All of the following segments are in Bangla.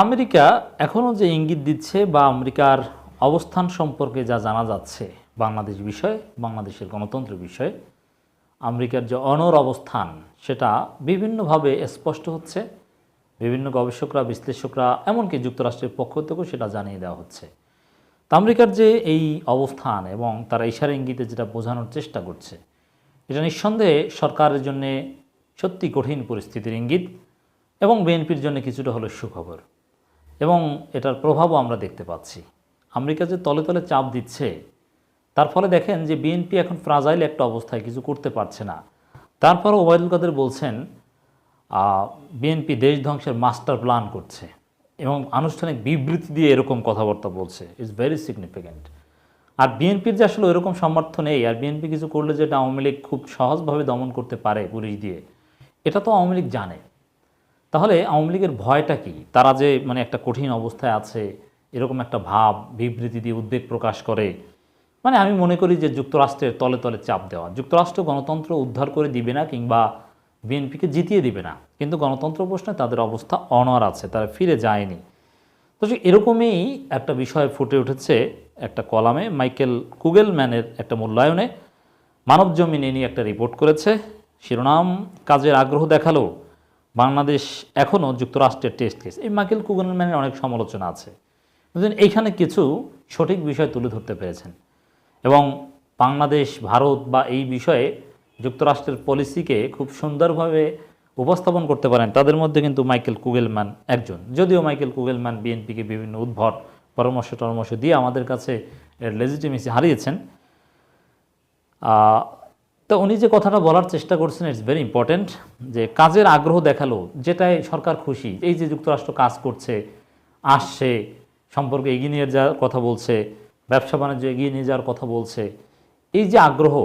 আমেরিকা এখনও যে ইঙ্গিত দিচ্ছে বা আমেরিকার অবস্থান সম্পর্কে যা জানা যাচ্ছে, বাংলাদেশ বিষয়ে, বাংলাদেশের গণতন্ত্র বিষয়ে, আমেরিকার যে অনর অবস্থান, সেটা বিভিন্নভাবে স্পষ্ট হচ্ছে। বিভিন্ন গবেষকরা, বিশ্লেষকরা, এমনকি যুক্তরাষ্ট্রের পক্ষ থেকেও সেটা জানিয়ে দেওয়া হচ্ছে। তা আমেরিকার যে এই অবস্থান এবং তারা ইশারা ইঙ্গিতে যেটা বোঝানোর চেষ্টা করছে, এটা নিঃসন্দেহে সরকারের জন্য সত্যি কঠিন পরিস্থিতির ইঙ্গিত এবং বিএনপির জন্য কিছুটা হলো সুখবর। এবং এটার প্রভাবও আমরা দেখতে পাচ্ছি। আমেরিকা যে তলে তলে চাপ দিচ্ছে, তার ফলে দেখেন যে বিএনপি এখন ফ্রাজাইল একটা অবস্থায় কিছু করতে পারছে না। তারপরও ওবায়দুল কাদের বলছেন বিএনপি দেশ ধ্বংসের মাস্টার প্ল্যান করছে এবং আনুষ্ঠানিক বিবৃতি দিয়ে এরকম কথাবার্তা বলছে। ইজ ভেরি সিগনিফিক্যান্ট আর বিএনপির যে আসলে এরকম সামর্থ্য নেই, আর বিএনপি কিছু করলে যেটা আওয়ামী লীগ খুব সহজভাবে দমন করতে পারে পুলিশ দিয়ে, এটা তো আওয়ামী লীগ জানে। তাহলে আওয়ামী লীগের ভয়টা কি? তারা যে মানে একটা কঠিন অবস্থায় আছে, এরকম একটা ভাব, বিবৃতি দিয়ে উদ্বেগ প্রকাশ করে মানে আমি মনে করি যে যুক্তরাষ্ট্রের তলে তলে চাপ দেওয়া। যুক্তরাষ্ট্র গণতন্ত্র উদ্ধার করে দিবে না কিংবা বিএনপিকে জিতিয়ে দিবে না। কিন্তু গণতন্ত্র প্রশ্নে তাদের অবস্থা অনর আছে, তারা ফিরে যায়নি। তো এরকমই একটা বিষয় ফুটে উঠেছে একটা কলামে, মাইকেল কুগেলম্যানের একটা মূল্যায়নে। মানব জমিনে নিয়ে একটা রিপোর্ট করেছে, শিরোনাম, কাজের আগ্রহ দেখাল। বাংলাদেশ এখনও যুক্তরাষ্ট্রের টেস্ট কেস এই মাইকেল কুগেলম্যানের অনেক সমালোচনা আছে। বুঝলেন এইখানে কিছু সঠিক বিষয় তুলে ধরতে পেরেছেন। এবং বাংলাদেশ, ভারত বা এই বিষয়ে যুক্তরাষ্ট্রের পলিসিকে খুব সুন্দরভাবে উপস্থাপন করতে পারেন। তাদের মধ্যে কিন্তু মাইকেল কুগেলম্যান একজন। যদিও মাইকেল কুগেলম্যান বিএনপিকে বিভিন্ন উদ্ভট পরামর্শ টরামর্শ দিয়ে আমাদের কাছে লেজিটিমেসি হারিয়েছেন। তো উনি যে কথাটা বলার চেষ্টা করছেন ইটস ভেরি ইম্পর্ট্যান্ট যে কাজের আগ্রহ দেখাল, যেটাই সরকার খুশি। এই যে যুক্তরাষ্ট্র কাজ করছে, আসছে, সম্পর্কে এগিয়ে নিয়ে যাওয়ার কথা বলছে, ব্যবসা বাণিজ্য এগিয়ে নিয়ে যাওয়ার কথা বলছে, এই যে আগ্রহ,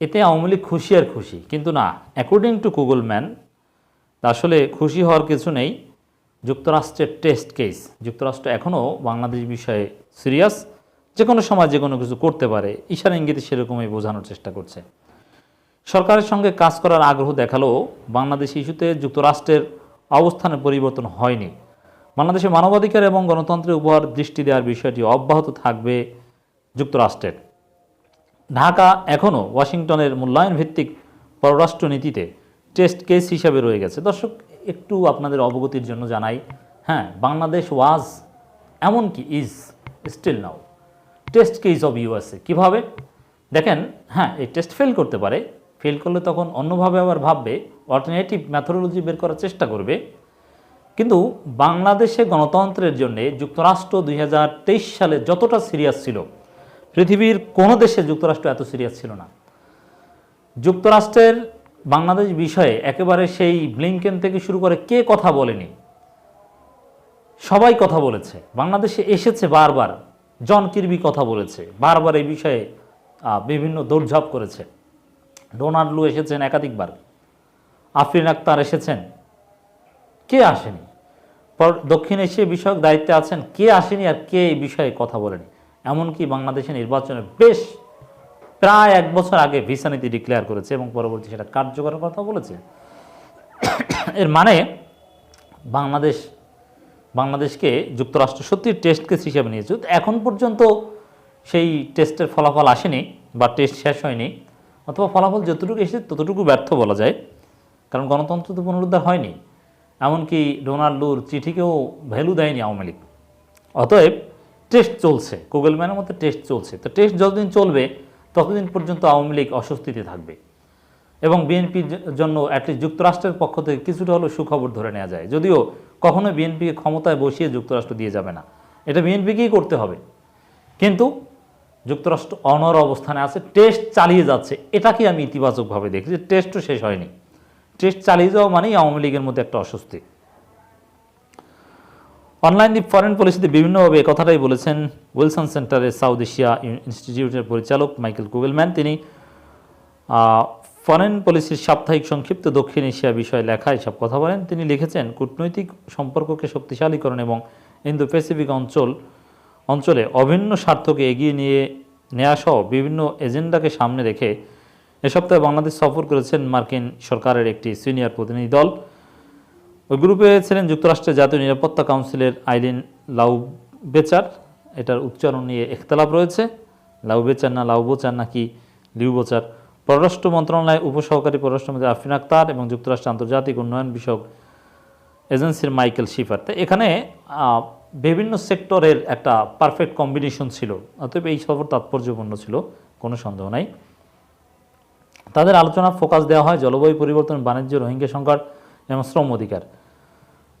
এতে আওয়ামী লীগ খুশি আর খুশি। কিন্তু না অ্যাকর্ডিং টু গুগল ম্যান আসলে খুশি হওয়ার কিছু নেই। যুক্তরাষ্ট্রের টেস্ট কেস যুক্তরাষ্ট্র এখনও বাংলাদেশ বিষয়ে সিরিয়াস যে কোনো সময় যে কোনো কিছু করতে পারে ইশারা ইঙ্গিতে সেরকমই বোঝানোর চেষ্টা করছে। সরকারের সঙ্গে কাজ করার আগ্রহ দেখালেও বাংলাদেশ ইস্যুতে যুক্তরাষ্ট্রের অবস্থানের পরিবর্তন হয়নি। বাংলাদেশে মানবাধিকার এবং গণতন্ত্রের উপর দৃষ্টি দেওয়ার বিষয়টি অব্যাহত থাকবে যুক্তরাষ্ট্রের। ঢাকা এখনও ওয়াশিংটনের মূল্যায়ন ভিত্তিক পররাষ্ট্রনীতিতে টেস্ট কেস হিসাবে রয়ে গেছে। দর্শক, একটু আপনাদের অবগতির জন্য জানাই হ্যাঁ বাংলাদেশ ওয়াজ এমনকি is still now. Test case of USA কীভাবে? দেখেন হ্যাঁ এই টেস্ট ফেল করতে পারে। ফেল করলে তখন অন্যভাবে আবার ভাববে অল্টারনেটিভ ম্যাথোডোলজি বের করার চেষ্টা করবে। কিন্তু বাংলাদেশে গণতন্ত্রের জন্যে যুক্তরাষ্ট্র দুই হাজার তেইশ সালে যতটা সিরিয়াস ছিল, পৃথিবীর কোনো দেশে যুক্তরাষ্ট্র এত সিরিয়াস ছিল না। যুক্তরাষ্ট্রের বাংলাদেশ বিষয়ে একেবারে সেই ব্লিংকেন থেকে শুরু করে কে কথা বলেনি? সবাই কথা বলেছে। বাংলাদেশে এসেছে বারবার। জন কিরবি কথা বলেছে, বারবার এই বিষয়ে বিভিন্ন দৌড়ঝাঁপ করেছে। ডোনাল্ড লু এসেছেন একাধিকবার। আফরিন আক্তার এসেছেন। কে আসেনি? পর দক্ষিণ এশিয়া বিষয়ক দায়িত্বে আছেন। কে আসেনি আর কে এই বিষয়ে কথা বলেনি? এমনকি বাংলাদেশের নির্বাচনে বেশ প্রায় এক বছর আগে ভিসা নীতি ডিক্লেয়ার করেছে এবং পরবর্তী সেটা কার্যকরের কথা বলেছে। এর মানে বাংলাদেশ বাংলাদেশকে যুক্তরাষ্ট্র সত্যি টেস্ট কেস হিসেবে নিয়েছে। এখন পর্যন্ত সেই টেস্টের ফলাফল আসেনি বা টেস্ট শেষ হয়নি, অথবা ফলাফল যতটুকু এসেছে ততটুকু ব্যর্থ বলা যায়, কারণ গণতন্ত্র তো পুনরুদ্ধার হয়নি। এমনকি ডোনাল্ডুর চিঠিকেও ভ্যালু দেয়নি আওয়ামী লীগ। অতএব টেস্ট চলছে গুগল ম্যানের মধ্যে টেস্ট চলছে। তো টেস্ট যতদিন চলবে, ততদিন পর্যন্ত আওয়ামী লীগ অস্বস্তিতে থাকবে। এবং বিএনপির জন্য অ্যাটলিস্ট যুক্তরাষ্ট্রের পক্ষ থেকে কিছুটা হলেও সুখবর ধরে নেওয়া যায়। যদিও কখনোই বিএনপিকে ক্ষমতায় বসিয়ে যুক্তরাষ্ট্র দিয়ে যাবে না। এটা বিএনপিকেই করতে হবে। কিন্তু যুক্তরাষ্ট্র অনর অবস্থানে আছে, টেস্ট চালিয়ে যাচ্ছে। এটাকে আমি ইতিবাচকভাবে দেখি যে টেস্টও শেষ হয়নি। টেস্ট চালিয়ে যাওয়া মানেই আওয়ামী লীগের মধ্যে একটা অস্বস্তি। অনলাইন দি ফরেন পলিসিতে বিভিন্নভাবে কথাটাই বলেছেন উইলসন সেন্টারের সাউথ এশিয়া ইনস্টিটিউটের পরিচালক মাইকেল কুগেলম্যান। তিনি ফরেন পলিসির সাপ্তাহিক সংক্ষিপ্ত দক্ষিণ এশিয়া বিষয়ে লেখা এসব কথা বলেন। তিনি লিখেছেন, কূটনৈতিক সম্পর্ককে শক্তিশালীকরণ এবং ইন্দো প্যাসিফিক অঞ্চল, অঞ্চলে অভিন্ন স্বার্থকে এগিয়ে নিয়ে নেওয়া সহ বিভিন্ন এজেন্ডাকে সামনে রেখে এ সপ্তাহে বাংলাদেশ সফর করেছেন মার্কিন সরকারের একটি সিনিয়র প্রতিনিধি দল। ওই গ্রুপে ছিলেন যুক্তরাষ্ট্রের জাতীয় নিরাপত্তা কাউন্সিলের আইরিন লাউবেচার। এটার উচ্চারণ নিয়ে ইখতলাফ রয়েছে। লাউবেচার না লাউবোচার নাকি লিউবোচার? পররাষ্ট্র মন্ত্রণালয়ের উপসহকারী পররাষ্ট্রমন্ত্রী আফিন আক্তার এবং যুক্তরাষ্ট্র আন্তর্জাতিক উন্নয়ন বিষয়ক এজেন্সির মাইকেল শিফার। তো এখানে বিভিন্ন সেক্টরের একটা পারফেক্ট কম্বিনেশন ছিল, অতএব এই সফর তাৎপর্যপূর্ণ ছিল, কোনো সন্দেহ নাই। তাদের আলোচনা ফোকাস দেওয়া হয় জলবায়ু পরিবর্তন, বাণিজ্য, রোহিঙ্গা সংকট এবং শ্রম অধিকার।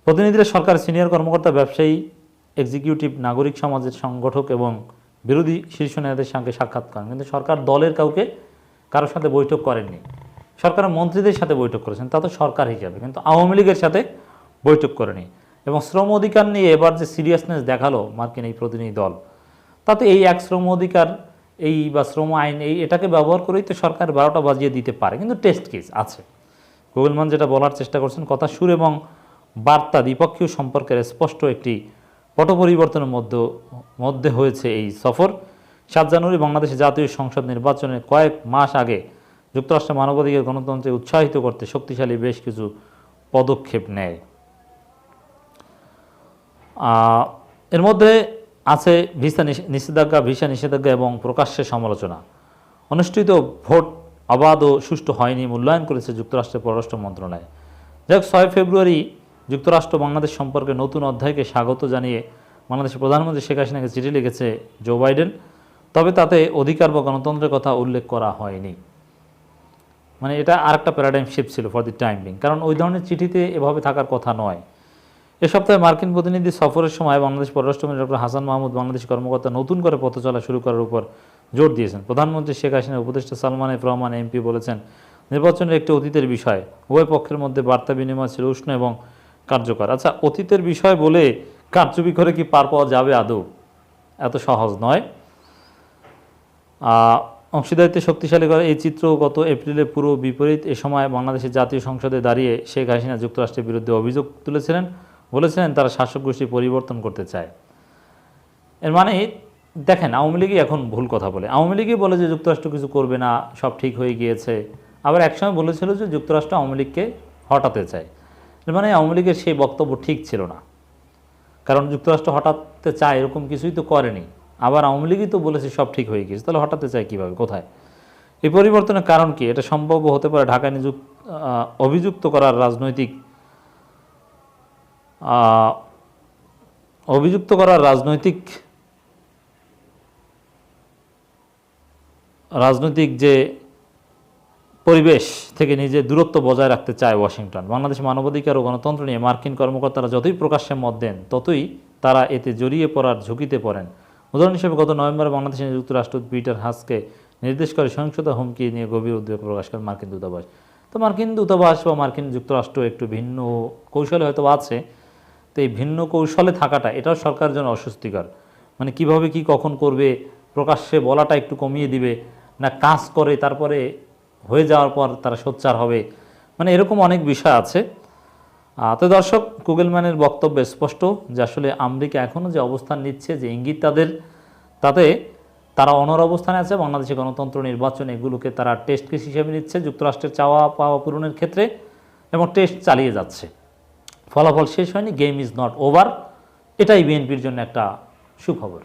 প্রতিনিধিরা সরকার সিনিয়র কর্মকর্তা, ব্যবসায়ী, এক্সিকিউটিভ, নাগরিক সমাজের সংগঠক এবং বিরোধী শীর্ষ নেতাদের সঙ্গে সাক্ষাৎ করেন। কিন্তু সরকার দলের কাউকে কারোর সাথে বৈঠক করেননি। সরকারের মন্ত্রীদের সাথে বৈঠক করেছেন, তা তো সরকার হিসাবে, কিন্তু আওয়ামী লীগের সাথে বৈঠক করেনি। এবং শ্রম অধিকার নিয়ে এবার যে সিরিয়াসনেস দেখাল মার্কিন এই প্রতিনিধি দল, তাতে এই এক শ্রম অধিকার, এই বা শ্রম আইন, এই এটাকে ব্যবহার করেই তো সরকার বারোটা বাজিয়ে দিতে পারে। কিন্তু টেস্ট কেস আছে। গুগলমান যেটা বলার চেষ্টা করছেন, কথা সুর এবং বার্তা দ্বিপক্ষীয় সম্পর্কের স্পষ্ট একটি পট পরিবর্তনের মধ্যে মধ্যে হয়েছে এই সফর। সাত জানুয়ারি বাংলাদেশে জাতীয় সংসদ নির্বাচনের কয়েক মাস আগে যুক্তরাষ্ট্রের মানবাধিকার গণতন্ত্রে উৎসাহিত করতে শক্তিশালী বেশ কিছু পদক্ষেপ নেয়। এর মধ্যে আছে ভিসা নিষেধাজ্ঞা ভিসা নিষেধাজ্ঞা এবং প্রকাশ্যে সমালোচনা। অনুষ্ঠিত ভোট অবাধ ও সুষ্ঠু হয়নি মূল্যায়ন করেছে যুক্তরাষ্ট্রের পররাষ্ট্র মন্ত্রণালয়। যাই হোক, ছয় ফেব্রুয়ারি যুক্তরাষ্ট্র বাংলাদেশ সম্পর্কে নতুন অধ্যায়কে স্বাগত জানিয়ে বাংলাদেশের প্রধানমন্ত্রী শেখ হাসিনাকে চিঠি লিখেছে জো বাইডেন। তবে তাতে অধিকার বা গণতন্ত্রের কথা উল্লেখ করা হয়নি। মানে এটা আরেকটা প্যারাডাইম শিফট ছিল ফর দি টাইম বিং কারণ ওই ধরনের চিঠিতে এভাবে থাকার কথা নয়। এ সপ্তাহে মার্কিন প্রতিনিধি সফরের সময় বাংলাদেশ পররাষ্ট্রমন্ত্রী ডক্টর হাসান মাহমুদ বাংলাদেশ কর্মকর্তা নতুন করে পথ চলা শুরু করার উপর জোর দিয়েছেন। প্রধানমন্ত্রী শেখ হাসিনার উপদেষ্টা সালমান এফ রহমান, এমপি বলেছেন, নির্বাচনের একটি অতীতের বিষয়। উভয় পক্ষের মধ্যে বার্তা বিনিময় ছিল উষ্ণ এবং কার্যকর। আচ্ছা অতীতের বিষয় বলে কারচুপি করে কি পার পাওয়া যাবে আদৌ? এত সহজ নয়। অংশীদারিত্বে শক্তিশালী করা এই চিত্র গত এপ্রিলে পুরো বিপরীত এ সময় বাংলাদেশের জাতীয় সংসদে দাঁড়িয়ে শেখ হাসিনা যুক্তরাষ্ট্রের বিরুদ্ধে অভিযোগ তুলেছিলেন, বলেছিলেন তারা শাসক গোষ্ঠী পরিবর্তন করতে চায়। এর মানে দেখেন, আওয়ামী লীগই এখন ভুল কথা বলে। আওয়ামী লীগই বলে যে যুক্তরাষ্ট্র কিছু করবে না, সব ঠিক হয়ে গিয়েছে। আবার একসময় বলেছিল যে যুক্তরাষ্ট্র আওয়ামী লীগকে হটাতে চায়। এর মানে আওয়ামী লীগের সেই বক্তব্য ঠিক ছিল না। কারণ যুক্তরাষ্ট্র হটাতে চায় এরকম কিছুই তো করেনি। আবার আওয়ামী লীগই তো বলেছে সব ঠিক হয়ে গিয়েছে তাহলে হটাতে চায় কীভাবে, কোথায়? এই পরিবর্তনের কারণ কি? এটা সম্ভব হতে পারে ঢাকায় নিযুক্ত অভিযুক্ত করার রাজনৈতিক অভিযুক্ত করার রাজনৈতিক রাজনৈতিক যে পরিবেশ থেকে নিজের দূরত্ব বজায় রাখতে চায় ওয়াশিংটন। বাংলাদেশ মানবাধিকার ও গণতন্ত্র নিয়ে মার্কিন কর্মকর্তারা যতই প্রকাশ্যে মত দেন, ততই তারা এতে জড়িয়ে পড়ার ঝুঁকিতে পড়েন। উদাহরণ হিসেবে গত নভেম্বরে বাংলাদেশে নিযুক্ত রাষ্ট্রদূত পিটার হাসকে নির্দেশ করে সহিংসতা হুমকি নিয়ে গভীর উদ্বেগ প্রকাশ করেন মার্কিন দূতাবাস। তো মার্কিন দূতাবাস বা মার্কিন যুক্তরাষ্ট্র একটু ভিন্ন কৌশলে হয়তো আছে। তো এই ভিন্ন কৌশলে থাকাটা এটাও সরকারের জন্য অস্বস্তিকর। মানে কীভাবে কি কখন করবে, প্রকাশ্যে বলাটা একটু কমিয়ে দিবে, না কাজ করে, তারপরে হয়ে যাওয়ার পর তারা সোচ্চার হবে। মানে এরকম অনেক বিষয় আছে। তো দর্শক কুগেলম্যানের বক্তব্য স্পষ্ট যে আসলে আমেরিকা এখনও যে অবস্থান নিচ্ছে, যে ইঙ্গিত তাদের, তাতে তারা অনর অবস্থানে আছে বাংলাদেশে গণতন্ত্র, নির্বাচন এগুলোকে তারা টেস্ট কেস হিসেবে নিচ্ছে, যুক্তরাষ্ট্রের চাওয়া পাওয়া পূরণের ক্ষেত্রে এবং টেস্ট চালিয়ে যাচ্ছে। ফলাফল শেষ হয়নি গেম ইজ নট ওভার এটাই বিএনপির জন্য একটা সুখবর।